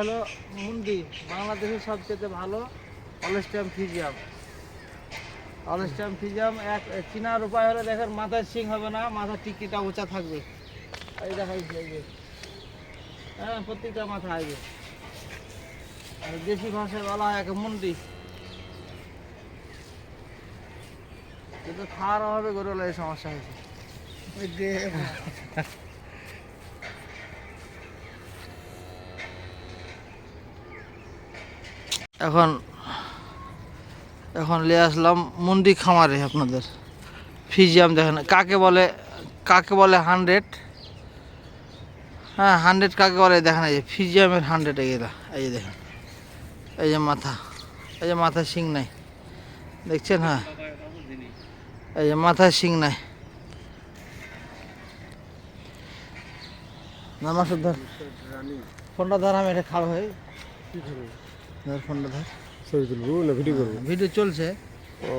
হলো মুন্ডি বাংলাদেশের সবচেয়ে ভালো অলস্টাম ফিজিয়াম অলস্টাম ফিজিয়াম এক, চিনার উপায় হলো দেখেন, মাথায় সিং হবে না, মাথার টিকিটা উঁচা থাকবে। এই দেখাইছি এই হ্যাঁ প্রত্যেকটা মাথা আসবে আর দেশি ভাষায় বলা হয় একে মুন্ডি। কিন্তু খাওয়ার অভাবে গরুলা এই সমস্যা হয়েছে। এখন এখন নিয়ে আসলাম মুন্ডি খামারে আপনাদের। ফিজিয়াম দেখেন, কাকে বলে কাকে বলে হান্ড্রেড? হ্যাঁ হান্ড্রেড কাকে বলে দেখেন, এই যে ফিজিয়ামের হান্ড্রেড এগুলা এই যে দেখেন, এই যে মাথা, এই যে মাথায় শিং নাই, দেখছেন হ্যাঁ এই যে মাথায় শিং নাই। নামাজ ধর, ফোনটা ধর, আমি এটা খাওয়া হয়ে ধর ফোনটা ধর। ছবি তুলবো না ভিডিও করব? ভিডিও চলছে। ও।